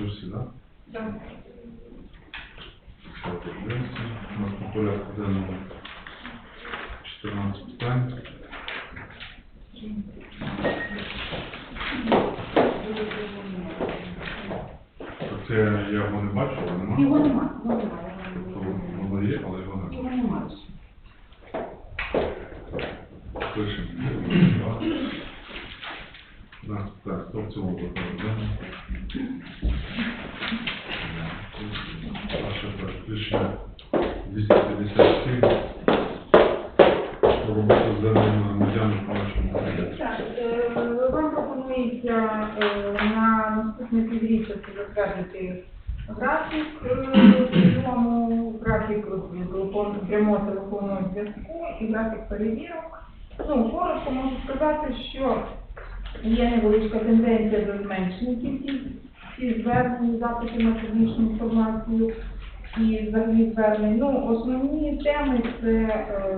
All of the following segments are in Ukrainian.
Да? Так. Так. У нас по порядку денному 14 питань. Це я його не бачу, але немає. Його немає, його немає. І графік перевірок. Ну, коротко можу сказати, що є невеличка тенденція до зменшення кількості звернень, запитів на публічну інформацію і взагалі звернень. Ну, основні теми це е,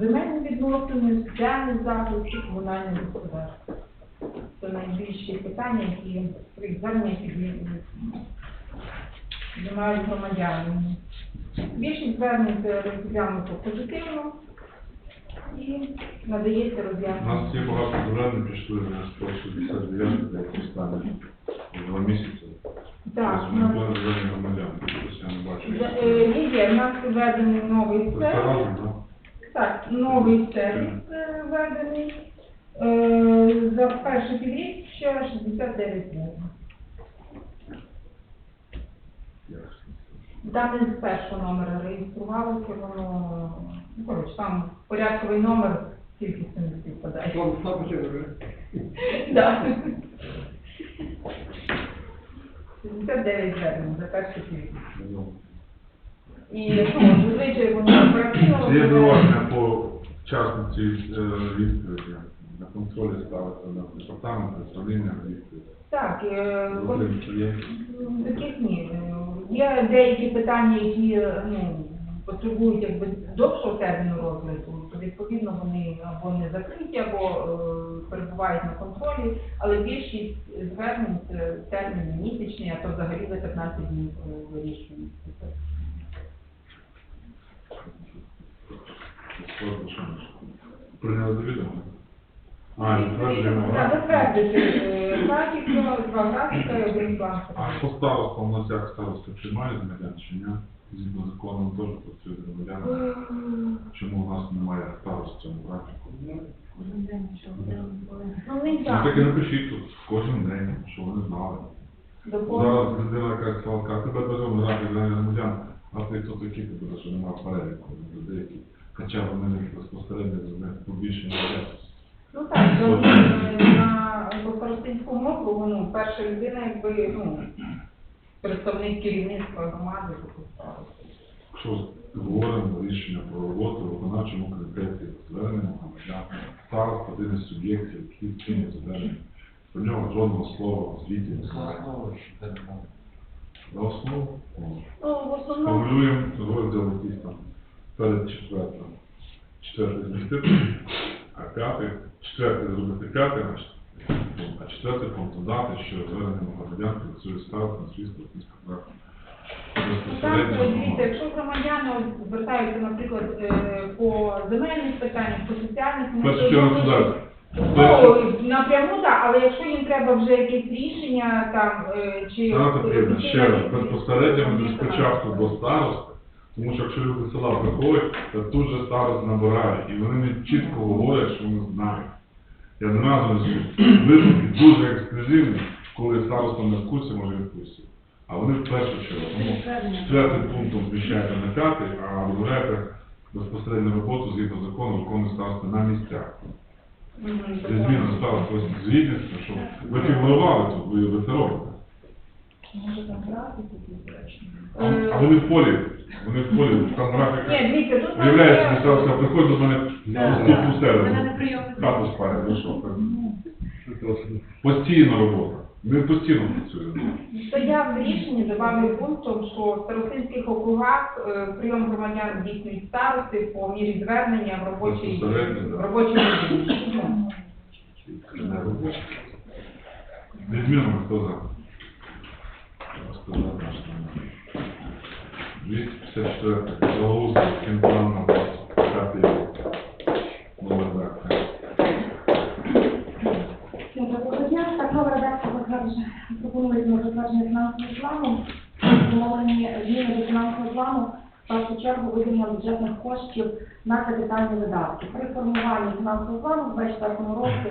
земельні відносини, соціальний захист і комунальне господарство. Це найбільші питання, які звернення які займають громадяни. Більшість звернень це розглянуто позитивно і надається У нас є багато звернень, пішли на 169 деякі стане два місяці. Так, Тобто у Ми нас- були звернення громадян, тобто я не бачу. З- е, Є, є, в нас введений новий Це сервіс. разом, так? Так, новий сервіс е, введений. Е, За перше півріччя 69 гривень. Ясно. Там не з першого номера реєструвалося, воно, ну, коротше, там порядковий номер тільки з цим не співпадає. Слава слава Богу. Да. 69 гривень за перше півріччя. Ну, І, ну, зазвичай вони оперативно Це є по вчасниці е, відповіді. На контролі ставити на департамент, управління відповіді. Так, е, от є. Таких ні. Є деякі питання, які ну, потребують якби довшого терміну розгляду, то відповідно вони або не закриті, або е, перебувають на контролі, але більшість звернень це термін місячний, а то взагалі за 15 днів е, що. Прийняли до відома? А, затверджуємо Так, графік. затвердити е, графік, два графіка і один план. А по старостам у нас як старости приймають громадян чи ні? Згідно закону теж працюють громадяни. Чому у нас немає старост в цьому графіку? Ну, не Ну так і так. напишіть тут кожен день, що вони знали. Доповнити. Зараз людина якась сказала, тебе беремо графік для громадян, а ти хто такий, ти буде, що немає переліку людей, які хоча вони не безпосередньо з них побільше не йде. Ну так, то, е, на по старостинському округу, ну, перша людина, якби, ну, представник керівництва громади, староста. Якщо говоримо рішення про роботу в виконавчому комітеті, звернення громадян, старост один із суб'єктів, який вчинить звернення. Про нього жодного слова в звіті немає. За основу Ну, в основному, формулюємо розділ якийсь там перед четвертим. Четвертий змістити, а п'ятий, четвертий зробити значить, а четвертий пункт додати, що звернення громадян працює старост на свій статистику практику. так, дивіться, якщо громадяни звертаються, наприклад, е, по земельних питаннях, по соціальних, пишуть. Ну, напряму так, але якщо їм треба вже якесь рішення там, е, чи... Нам потрібно ще раз безпосередньо Ні, спочатку до старости, тому що якщо люди села приходять, то тут же старост набирає, і вони не чітко говорять, що вони знають. Я не разу не зрозумів. Дуже ексклюзивні, коли староста не в курсі, може відпустити. А вони в першу чергу. Тому четвертим пунктом зміщаєте на п'ятий, а розглядаєте безпосередньо роботу згідно закону виконує староста на місцях. Це зміна староста звітність, що ви фігурували тут, ви це робите. Може там графік якийсь речення? А, вони в полі, вони в полі, там графіка. Ні, дивіться, тут... Виявляється, є- місцевська приходить до мене наступну середу. Мене. Хату спає, ну що так. Постійна робота. Ми постійно працюємо. Стояв в рішенні добавив пунктом, що в старостинських округах е, прийом громадян здійснюють старости по мірі звернення в робочій Безпосередньо, в Не робоча. Відмінно хто за? 254 Белоус, Кінплан на 25 рік. Номер. Доброго дня. Так, редакція затвердження пропонується на затвердження фінансового плану. Замовлені зміни до фінансового плану в першу чергу на капітальні видатки. При формуванні фінансового плану в 2024 році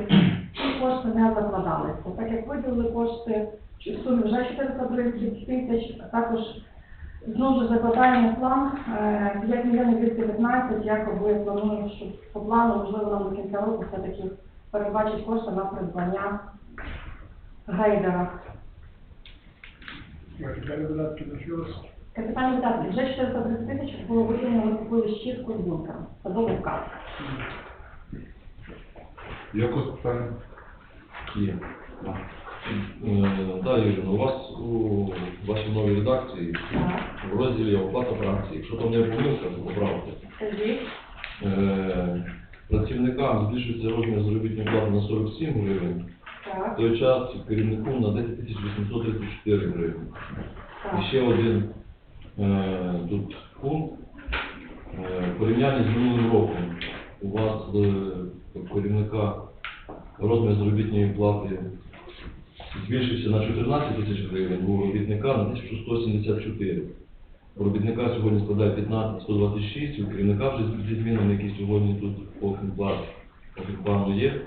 ці кошти не закладалися. Так як виділили кошти в сумі вже 430 тисяч, а також знову ж закладаємо план е, 5 мільйонів 215, якоби плануємо, що по плану, можливо, нам до кінця року все-таки передбачить кошти на придбання грейдера. Капітальні видатки на що? Капітальні видатки вже 430 тисяч було виділено, ми купили щітку з бункером, садовий вказ. Якось питання? Є. Е, Да, Юрій, у вас у вашій новій редакції в розділі оплата праці, якщо там є помилка, то поправте. Е, Працівникам збільшується розмір заробітної плати на 47 гривень, в той час керівнику на 10 834 гривень. І ще один е, тут пункт. Е, порівняння з минулим роком. У вас е, керівника розмір заробітної плати збільшився на 14 тисяч гривень, у робітника на 1174. У робітника сьогодні складає 15 126, у керівника вже зі змінами, які сьогодні тут по фінплану, по є,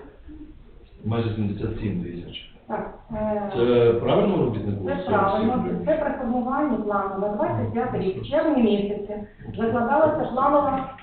майже 77 тисяч. Так, е, Це правильно у робітнику? Це правильно, це при формуванні плану на 25 рік, в червні місяці, закладалася планова,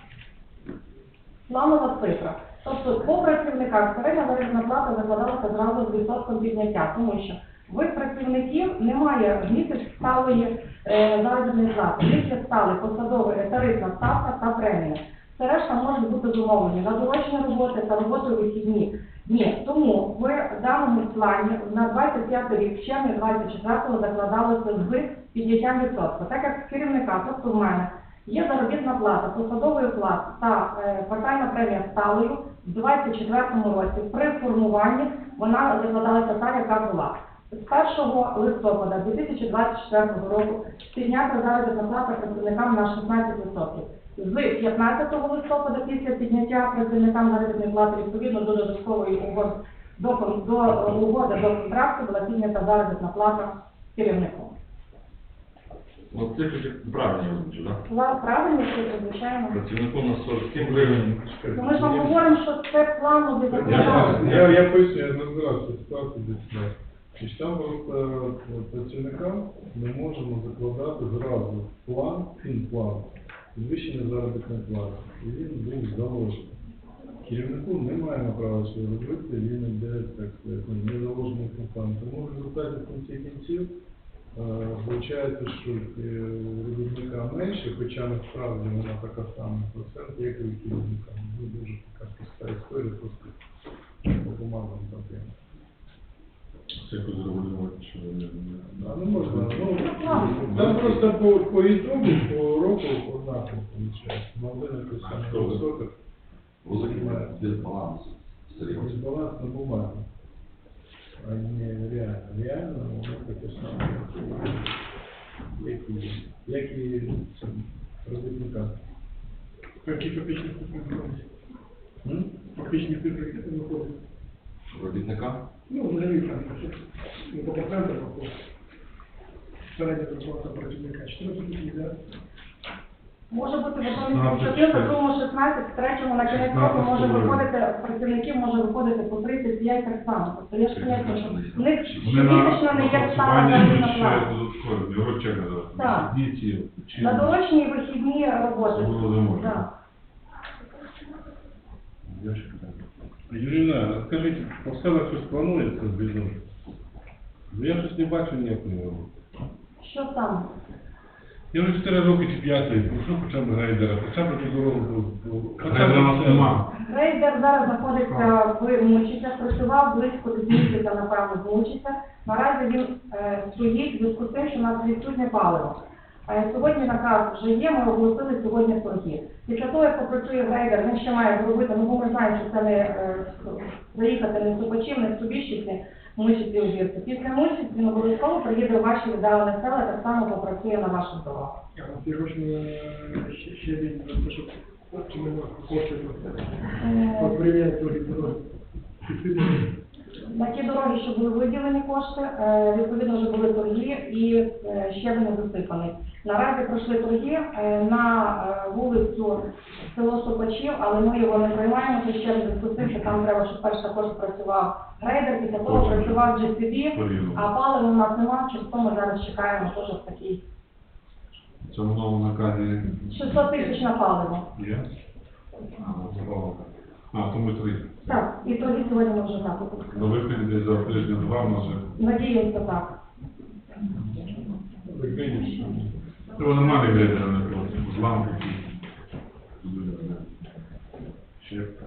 планова цифра. Тобто по працівниках середня заробітна плата закладалася зразу з відсотком підняття, тому що ви працівників немає в місяць сталої е, заробітної плати. Є стали посадова е, тарифна ставка та премія. Це решта можуть бути зумовлені на дорожні роботи та роботи у вихідні. Ні, тому в даному плані на 25 рік, в червні 24-го закладалося з підняттям відсотку. Так як керівника, тобто в мене, є заробітна плата, посадовий оклад та е, квартальна премія сталою в 24-му році при формуванні вона закладалася так, яка була. З 1 листопада 2024 року піднята заробітна плата працівникам на 16%. З 15 листопада після підняття працівникам заробітної плати відповідно до додаткової угоди до, до е, угоди до контракту була піднята заробітна плата керівнику. Ну, цифри правильні озвучу, так? Пла- Правильно, що звичайно. Працівнику на 47 гривень. Ну, ми ж вам говоримо, що це Я- закладали. Я, я поясню, я розбирався в ситуації десь. Значить, там просто е, працівникам ми можемо закладати зразу план, фінплан, підвищення заробітної плати. І він був заложений. Керівнику не маємо права цього робити, він йде, так сказати, не заложений фінплан. Тому в результаті в кінці кінців виходить, що е, робітника менше, хоча насправді вона така сама процент, як і керівника. Ну, дуже така проста історія, просто по бумагам проблема. Це якось зрегулювати, що не- Да, ну можна, ну, там просто по, по ітогу, по року однаково виходить. Малина те саме Хто ви? відсоток, Дисбаланс. Дисбаланс на бумагі А не реально. Реально воно таке саме. Як і, як і цим робітникам. Какие копеечные цифры находятся? М? Копеечные цифры где-то находятся. Робітника? Ну, взагалі там, ну, по процентам, по средняя зарплата противника 14 тысяч, да? Може бути в одному місці 14, в другому 16, в третьому на кінець року може виходити, працівників може виходити по 35 так само. Тобто я ж пояснюю, що в них на щомісячно не є стала напрацювання заробітна плата. Так. На дорожні і вихідні роботи. Це було не можна. Так. Є ще питання? Юріна, а скажіть, по селах щось планується з війною? Я щось не бачу ніякої роботи. Що там? Я вже 4 роки чи 5 прошу хоча б грейдера, хоча б ту дорогу хоча б це. зараз знаходиться в Мучицях, працював близько десь місяця, напевно, в Мучицях. Наразі він е, стоїть в зв'язку з тим, що у нас відсутнє паливо. Е, Сьогодні наказ вже є, ми оголосили сьогодні торги. Після того, як попрацює грейдер, він ще має зробити, ну бо ми знаємо, що це не е, заїхати не Супачів, не Субіщиці, Мишиці Ужірці. Після Мишиць він обов'язково приїде в ваші віддалені села, так само попрацює на ваших гроші е, ще- він щоб оптимально кошти На ті дороги, що були виділені кошти, е, відповідно вже були торги і е, ще не засипаний. Наразі пройшли торги е, на вулицю село Сопачів, але ми його не приймаємо, це ще не з що там треба, щоб перш також працював грейдер, після того працював GCB, а палива у нас немає, через то ми зараз чекаємо теж в такий В цьому новому наказі 600 тисяч на паливо. є? Забавка. А, тому три. Так, і торги сьогодні ми вже. До виходу десь за тиждень-два може. Надіємося так. Треба нормальний грейдер, а не просто зламки. Щепка.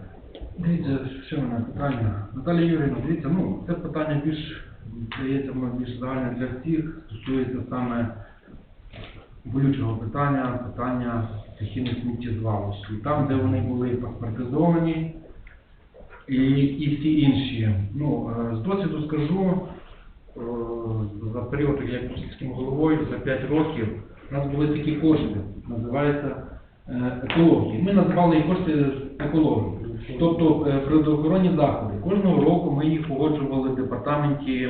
Дивіться, ще в мене питання. Наталія Юрійовна, дивіться, ну, це питання більш, здається, воно більш загальне для всіх, стосується саме болючого питання, питання стихійних сміттєзвалищ. І там, де вони були паспортизовані, і, і всі інші. Ну, е, з досвіду скажу, е, за період, як я головою, за 5 років, у нас були такі кошти, називається е, екології. Ми називали їх кошти екології. Тобто природоохоронні заходи. Кожного року ми їх погоджували в департаменті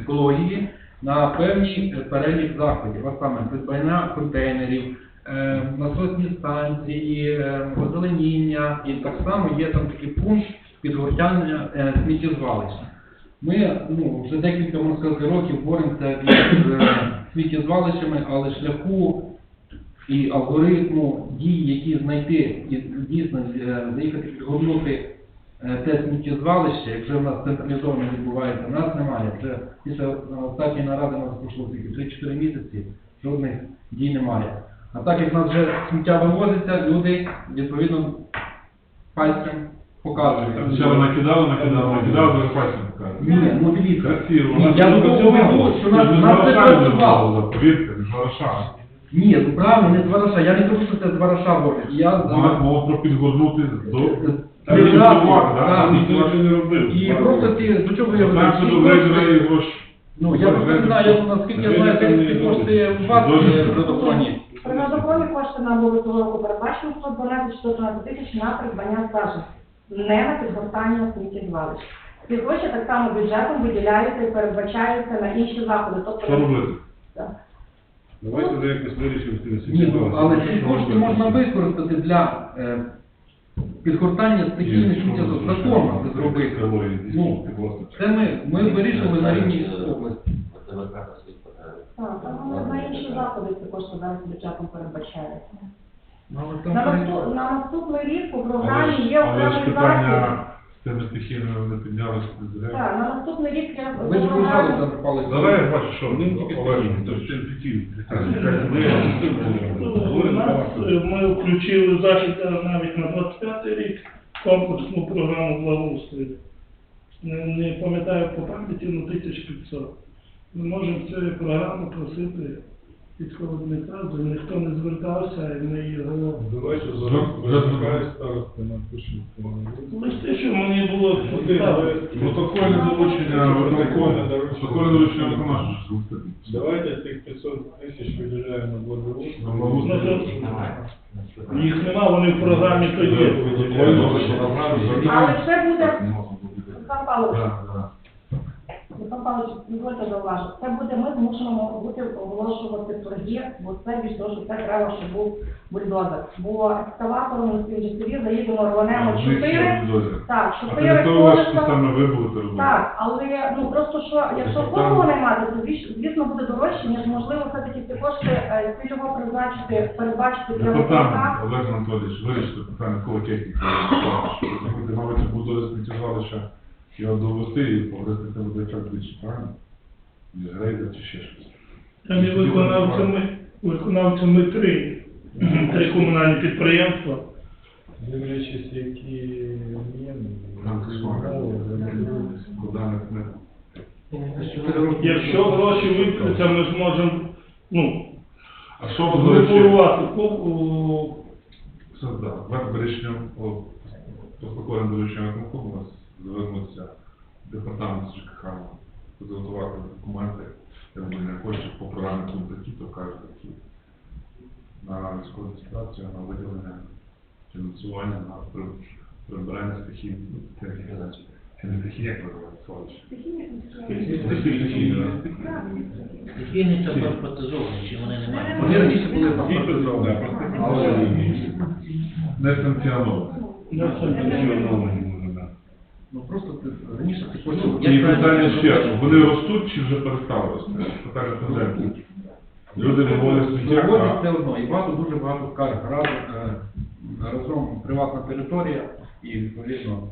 екології на певний перелік заходів, а саме придбання контейнерів, насосні станції, озеленіння, і так само є там такий пункт підгортяння е, сміттєзвалища. Ми ну, вже декілька можна сказати, років боремося із е, сміттєзвалищами, але шляху і алгоритму дій, які знайти і дійсно е, заїхати підгорнути е, те сміттєзвалище, як вже в нас централізовано відбувається, нас немає. Це після останньої наради нас пройшло тільки 3-4 місяці, жодних дій немає. А так як в нас вже сміття вивозиться, люди відповідно пальцем показують. Спочатку накидали, накидали, накидали, зараз пальцем показують. Ні, ну дивіться. Красиво. Ні, я до того веду, що нас, нас це працювало. Повірте, не Вараша. Ні, ну правильно, не з вараша. Я не кажу, що це з вараша роблять. Я за Мова про підгорнути до... Прекрасно, Так, так. ніхто нічого не робив. І просто ті, до чого я Знаємо, що до веду? грейдера і гроші. Ну, я просто не знаю, наскільки я знаю, ці кошти у вас е, природоохоронні. Природоохоронні кошти нам були цього року передбачені 112-113 тисяч на придбання стажу, не на підгортання сміттєзвалищ. Ці гроші так само бюджетом виділяються і передбачаються на інші заходи. Тобто, Що робити? Так. Давайте вже якось вирішимо цим Ні, ну, але ці кошти можна використати для е, підгортання стихійних сміттєзвалищ. Законно це зробити. Ну, Це ми, ми вирішили на рівні області. Так, там на інші заходи ці кошти зараз бюджетом передбачаються. Але На, наступ- на наступний рік Але програмі є але ж окремий захід. питання з тими стихійними не піднялися. Так, на наступний рік я Ви ж. Давай я бачу, що Олег, то ж це. У нас е, ми включили захід е, навіть на 25 рік комплексну програму благоустрою. Не, не пам'ятаю по пам'яті, ну 1500. Ми можемо цієї програми просити підходника, бо ніхто не звертався, і ми його Давайте зараз викликає старости напишемо. листи, що мені було Один. Протокольне доручення. Протокольне доручення виконавчого. Давайте цих 500 тисяч виділяємо на благоустрій. Їх нема, вони в програмі то є. Але це буде, Олександр Так. Павлович, дозвольте зауважити, це буде, ми змушено бути оголошувати торги, бо це більш того, що це треба, щоб був бульдозер. Бо екскаватором на співжителі заїдемо, рванемо чотири, так, А чотири ти того, що колеса. саме ви будете робити? Так, але ну просто що, якщо Тобто кожного там- наймати, то звіс- звісно буде дорожче, ніж можливо все-таки ці кошти е, цільово призначити, передбачити для Департамент, виробника. Олег Анатолійович, вирішити питання кого техніки. Мабуть, буде сміттєзвалища, його довести і погрести це буде час більше, правильно? Ні, Грейдер чи ще щось. Там є виконавцями, виконавцями три, три комунальні підприємства. Дивлячись, які не. Якщо гроші викликаються, ми зможемо, ну, А що ви, до речі. Все, да. Вверх рішенням по протокольним дорученням виконкому у вас звернувся департамент ЖКХ підготувати документи. Я думаю, не хоче по програмі такі, то кажуть такі. На військову адміністрацію, на виділення фінансування, на прибирання стихій, ну, таке, як казати, чи не стихій, як називається, Славич? Стихійні це паспортизовані, чи вони не мають? Вони раніше були просто Але Не санкціоновані. Не санкціоновані. Ну просто ти раніше ти почув. І питання ще, вони ростуть чи вже перестали рости? Питання тенденції. Люди виводять сміття, Виводять все одно, і багато, дуже багато скарг разом, е, разом приватна територія і відповідно.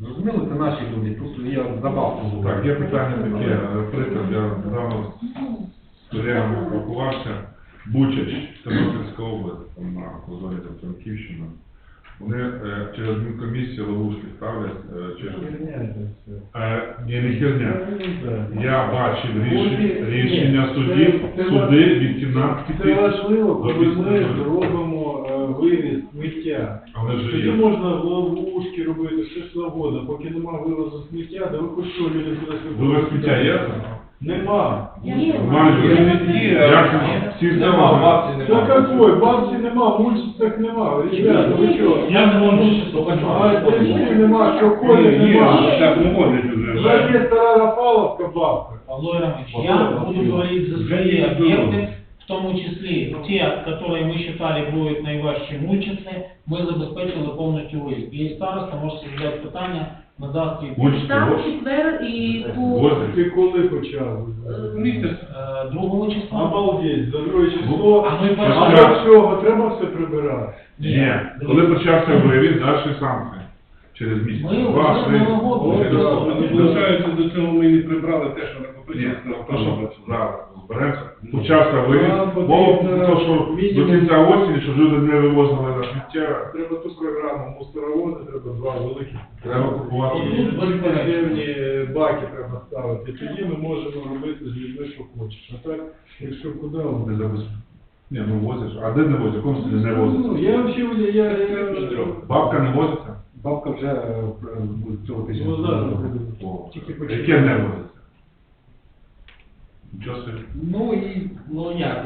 Зрозуміло, це наші люди, тут є забавку. Так, є питання таке, е, приклад, я недавно з колегами спілкувався, Бучач, Тернопільська область, там на там Франківщина. Вони е, через адмінкомісію ловушки ставлять, е, через... Е, ні, не херня. Я бачив рішення, рішення судів, суди від 17 Це тисяч. важливо, коли ми 50. робимо е, вивіз сміття. А вони ж Тоді є. можна ловушки робити, все що завгодно, поки немає вивозу сміття, де ви хоч що люди кудись Вивез сміття є? Нема. Нормально, як це? всі все можуть. Що такое? Бабці нема, мульчицях нема. Ребята, ви що? Я не можу А десь нема, що ходить, Ні, нема. так не можуть вже. Вже є стара Рафаловка бабка. Павло Иванович, я буду говорить за свои объекты, в тому числі те, которые мы считали будуть найважчі мульчиці, ми забезпечили повністю виїзд. І староста може задати питання, ось. четвер і по Возять. Ти коли почав? Місяць. Е, Другого числа. Обалдеть, за друге число. А ми А першого. для? Треба все прибирати. Ні, коли почався вивіз, далі санкції. Через місяць. Ми Два, вже три. Нового року. Через- Залишається до цього ми не прибрали те, що Ні, накопичилося. то, що зараз зберемося. Почався вивіз. Про те, що до кінця осені, щоб люди не вивозили на сміття, Треба ту програму мусоровози, треба два великі. треба купувати. І тут баки треба ставити. Тоді ми можемо робити з людьми, що хочеш. А так, якщо куди Не вони? забезпечити. Ні, ну возиш. А де не возиш? В якому не Ну, я взагалі, я, я, Бабка не возиться? Бабка вже е, буде цього тижня. Ну, да. Тільки. Яке не возиться? Нічого. Ну і ну як,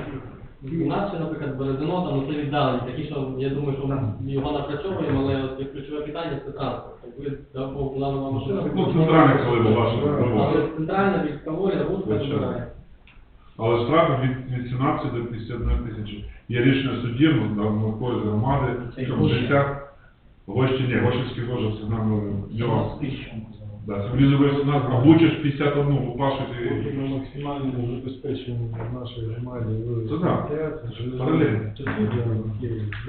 у нас ще, наприклад, Березино, там ну, це віддалені, такі, що я думаю, що ми його напрацьовуємо, але от як ключове питання це транспорт. Якби дав Бог була нова машина. Ну, центральне, коли був ваше Але центральна від Каволя, Руска Звичайно. Але штрафи від, від 17 до 51 тисячі. Є рішення судів, ну, там виходять громади, Це щоб Гощі. 60, Гощі, ні, Гощівський теж це нам нюанс. Тисячу. Да, влізовий 17, а Бучиш 51, попашуть Поки і... ми максимально забезпечуємо в нашій громаді Це да. Паралельно.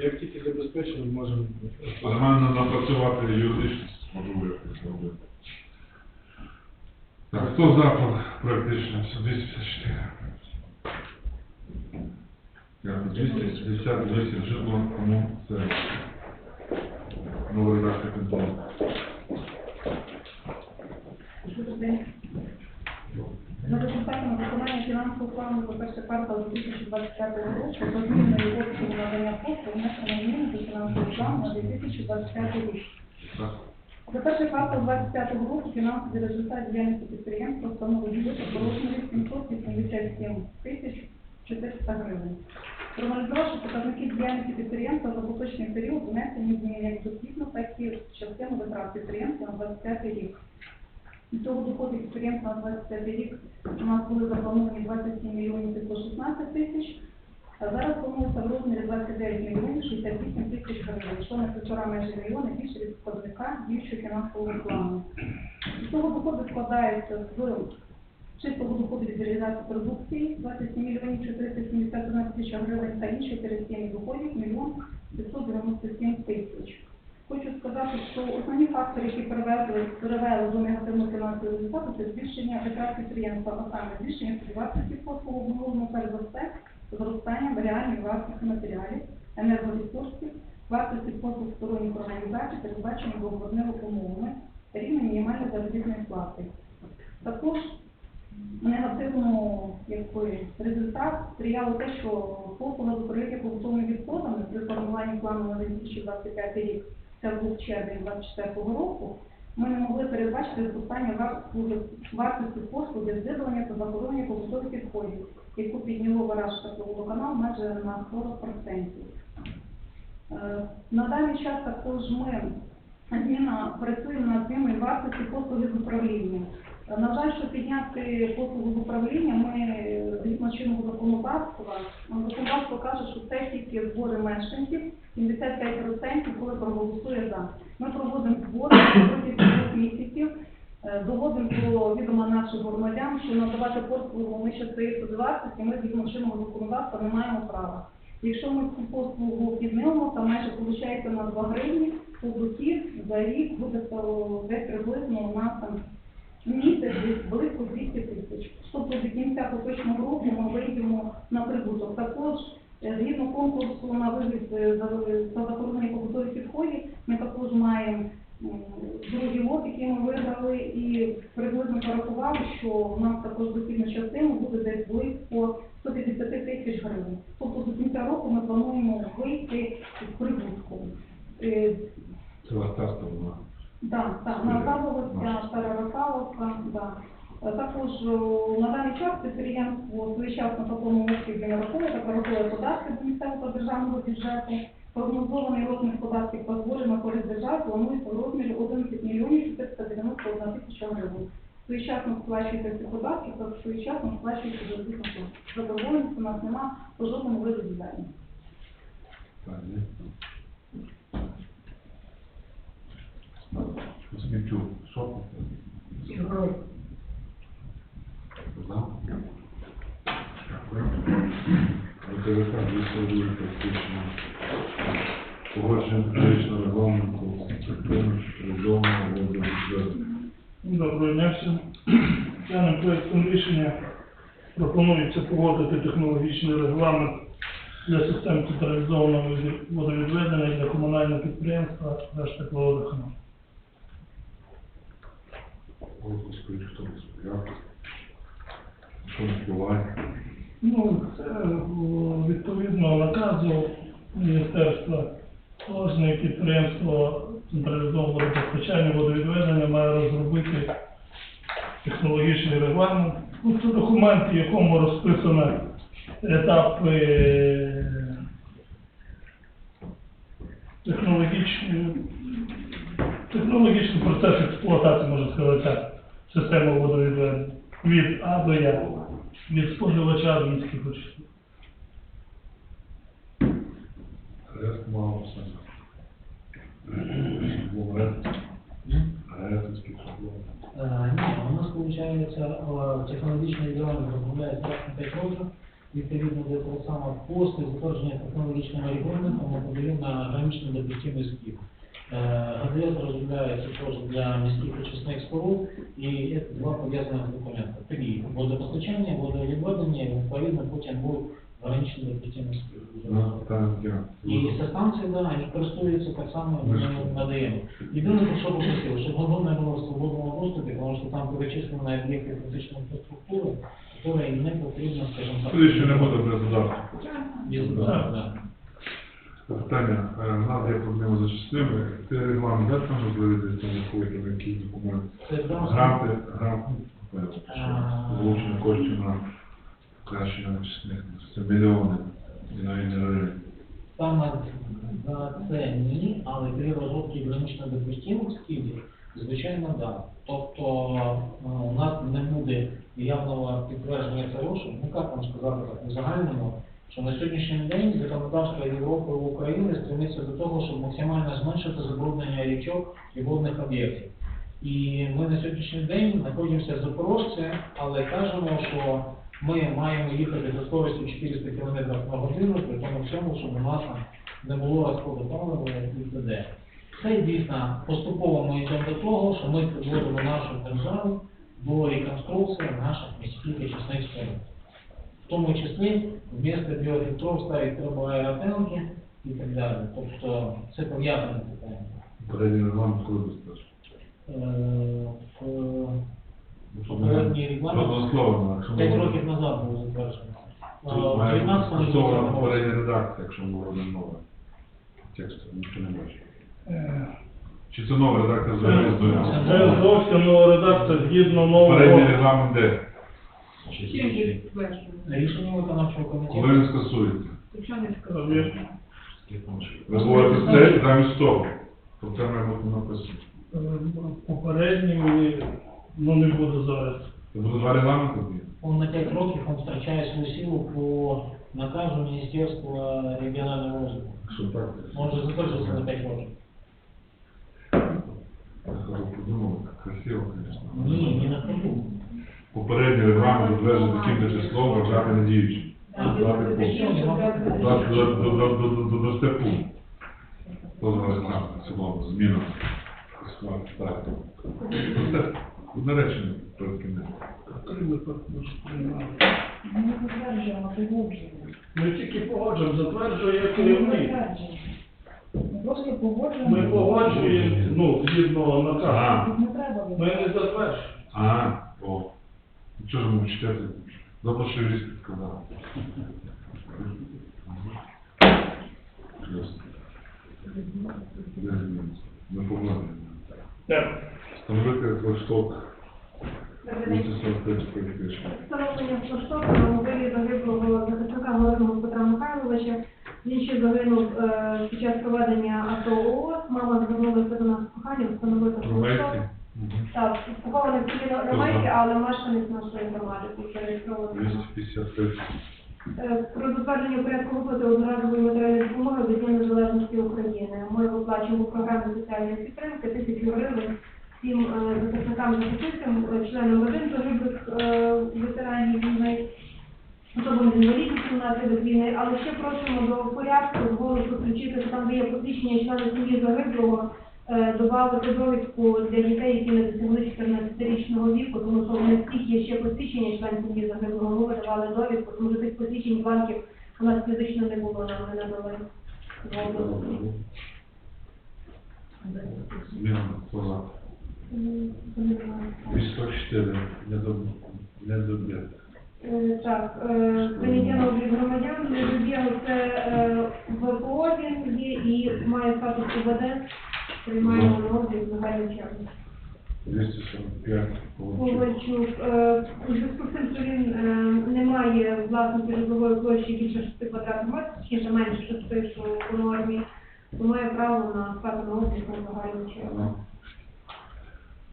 Як тільки забезпечимо, можемо. Треба напрацювати юридичність, можу якось зробити. Так, хто за про- проект рішення? 254. Дякую. 258 житло, кому це нова редакція контролю. За результатами виконання фінансового плану за перший квартал 2025 року про зміною обсягу надання послуг внесено зміни до фінансового плану на 2025 рік. За перший квартал 2025 року фінансовий результат діяльності підприємства становить збиток у розмірі 787 тисяч 400 гривень. Проаналізувавши показники діяльності підприємства за поточний період, внесені зміни як дослідно, так і частину витрат підприємства на 25 рік. Від цього доходи підприємства на 25 рік у нас були заплановані 27 мільйонів 516 тисяч, а зараз планується в розмірі 29 мільйонів 68 тисяч гривень, що на півтора майже мільйони більше від показника діючого фінансового плану. Від цього доходи складаються з чистого доходу від реалізації продукції 27 мільйонів 471 тисяча гривень та інші операційні доходів мільйон 597 тисяч. Хочу сказати, що основні фактори, які привели, привели до негативного фінансового результату, це збільшення витрат підприємства, а саме збільшення вартості послуг обумовлено перш за зростання реальної вартості матеріалів, енергоресурсів, вартості послуг сторонніх організацій, передбачених договорними умовами, рівня мінімальної заробітної плати. Також негативному якби, результат сприяло те, що послуга з побутовими відходами при формуванні плану на 2025 рік, це був червень 2024 року, ми не могли передбачити зростання вартості- послуги з та захоронення побутових відходів, яку підняло Варажська водоканал майже на 40%. Е, На даний час також ми зміна працюємо над зміною вартості послуги з управління. На жаль, щоб підняти послугу з управління, ми згідно чинного законодавства, законодавство каже, що це тільки збори мешканців, 75% коли проголосує за. Ми проводимо збори протягом двох місяців, е, доводимо до відома наших громадян, що надавати послугу ми ще своєї собівартості, ми згідно чинного законодавства не маємо права. Якщо ми цю послугу піднімемо, то майже виходить на 2 гривні по дохід за рік буде десь приблизно у нас там місяць десь близько 200 тисяч. Тобто до кінця поточного року ми вийдемо на прибуток. Також е, згідно конкурсу на вивіз е, за за захоронення побутових відходів, ми також маємо другий лот, який ми виграли, і приблизно порахували, що у нас також дохідна частина буде десь близько 150 тисяч гривень. Тобто до кінця року ми плануємо вийти з прибутком. Е, Це вас та сторона. Да, так, на Рафаловська, Стара Рафаловська, да. Е, Також о, на даний час підприємство своєчасно такому обсязі не та перерахує податки до місцевого державного бюджету. Прогнозований розмір податків та зборів на користь держави планується в розмірі 11 мільйонів 491 тисяча гривень. Своєчасно сплачується ці податки та своєчасно сплачується заробітна плата. Задоволеності у нас нема по жодному виду діяльності. Смітю, що погодження медичного регламенту. Доброго дня всім. Даним проектом рішення пропонується погодити технологічний регламент для систем централізованого водовідведення для комунального підприємства Держтепловодоканал. Скажіть, хто розпорядок. Що впливає? Ну, це відповідно наказу Міністерства кожне підприємство централізованого водопостачання водовідведення має розробити технологічний регламент. Ну, це документ, в якому розписано етапи технологічні, технологічний процес експлуатації, можна сказати так, системи водовідведення від А до Я, від споживача до міських. Рест мало все. Був. Е, Ні, у нас виходить технологічний регламент розробляється раз на 5 років. Відповідно до того самого після затвердження технологічного регламенту ми подаємо на граничний допустимий збір. ГДС розробляється теж для міських очисних споруд, і це два пов'язаних документи. Три – водопостачання, водовідведення, відповідно потім буде граничний допустимий У нас збір. І станції, да, вони користуються так само, надаємо. Єдине, про що попросили, щоб воно не було в свободному доступі, тому що там перечислені об'єкти критичної інфраструктури, які не потрібно, скажімо так. Тоді ще не буде без додатку. без додатку, да. Питання. Е, У нас є проблема за частинами. Ти регламент дати нам можливість там якої якісь документи? Гранти, гранти, А. залучення коштів на покращення очисних. Це мільйони. І навіть не гривень. Саме за це ні, але при розробці гранично допустимості, звичайно, да. Тобто е, у нас не буде явного підтвердження цього, що, ну як вам сказати так, у загальному, що на сьогоднішній день законодавство Європи і України стремиться до того, щоб максимально зменшити забруднення річок і водних об'єктів. І ми на сьогоднішній день знаходимося в Запорожці, але кажемо, що ми маємо їхати за скоростю 400 км на годину, при тому всьому, щоб у нас не було і т.д. Це дійсно поступово ми йдемо до того, що ми підводимо нашу державу до реконструкції наших міських очисних споруд. В тому числі вмісто біофільтров ставити треба аеротелки і так далі. Тобто це пов'язане питання. Передній регламент коли. Е, Попередній регламент Однословно, якщо ми 5 років назад був затверджений. Е, Тут має 19 бути стосована році. попередня редакція, якщо ми робимо нове. Тексту ніхто не бачить. Е, Чи це нова редакція взагалі з? Це зовсім нова редакція згідно Попередній нового. регламент де? Же підтверджено? Рішення виконавчого Коли він скасується? Якщо не сказати. Ви говорите це замість того. То це має бути написано. Е, мені, ну не буду зараз. Це буде два регламенти? тоді? Он на 5 років он втрачає свою силу по наказу Міністерства регіонального розвитку. Що так? Он же затверджується на 5 років. Я кажу, подумав, красиво, звісно. Ні, не на ходу. Попередній регламент затверджує таким числом вважати недіючим. Так, Дати це по- такі, що треба Дати до, до, до, до, до, до степу. Позва регламент, в цілому, зміна. Так. Це одне речення перед кінець. Ми не затверджуємо, погоджуємо. Ми тільки погоджуємо, затверджує не керівник. Ми просто погоджуємо. Ми погоджуємо, ну, згідно наказу. Не. Ми не затверджуємо. а, о. Ну, Чого ж ви мовчите? Добре, що юрист сказав. Ясно. Не зміниться. Ми погодимо. Так. Встановити флешток 243 рішення. Встановлення флаштоку на могилі загиблого захисника Городного Петра Михайловича. Він ще загинув під час проведення АТО ООС. Мама звернулася до нас з проханням встановити флашток. Так, похований в селі Ромейське, але мешканець нашої громади, який зареєстрований. 253. Е, Про затвердження порядку виплати одноразової матеріальної допомоги до Дня Незалежності України. Ми виплачуємо програму соціальної підтримки, тисячу гривень всім е, захисникам захисницям, е, членам родин загиблих е, ветеранів війни, особам з інвалідністю внаслідок війни. Але ще просимо до порядку з голосу включити, що там де є посвідчення члена сім'ї загиблого, додати довідку для дітей, які не досягли 14-річного віку, тому що в них всіх є ще посвідчення член сім'ї загиблого. Ми видавали довідку, тому що тих посвідчень бланків у нас фізично не було, нам не надали. Зміна. Хто за? М, не знаю. 244. Не до... Не до Е, Так, е, прийняття на облік громадян, Любєго це е, ВПО він є і має статус УБД, приймаємо на облік загальну чергу. 245. Ковальчук. Е, у зв'язку з тим, що він е, не має власності житлової площі більше 6 квадратних метрів, точніше менше 6, що по нормі, то має право на статус на облік на загальну чергу. Ага.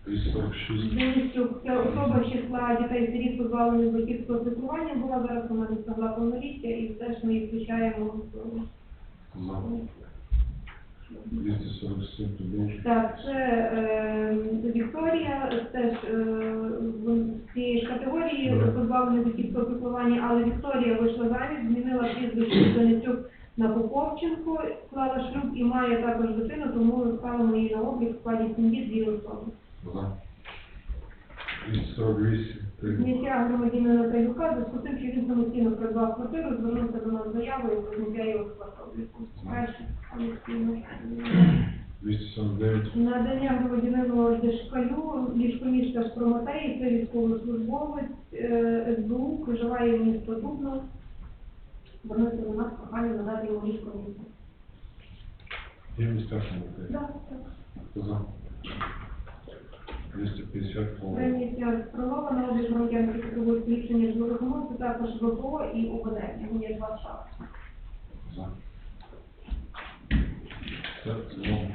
246. Денисюк, це особа з числа дітей сиріт позбавлених батьківського піклування була зараз вона досягла повноліття і теж ми її включаємо. в- За. 247. Продовж. Так, це е, Вікторія, теж е, цієї ж категорії Добре. позбавлених батьківського піклування, але Вікторія вийшла заміж, змінила прізвище Донецюк на Поповченко, склала шлюб і має також дитину, тому ставимо її на облік в складі сім'ї дві особи. За. 248. Три. Зняття громадянина Таюка, зв'язку з тим, що він самостійно придбав квартиру, звернувся до нас заявою про зняття його з. 249. Надання громадянину Дешкалю, ліжкоміжка з Прометеї, це військовослужбовець е, СБУ, проживає в місто Дубно. Звернувся до нас з проханням надати йому ліжкомісце. Є місця самотей. Так, так. 250 хвилин. Вимісія сформована, але громадян підтримують рішення жилих умов, це також ВПО і ОВД, і є два шахи. Так, це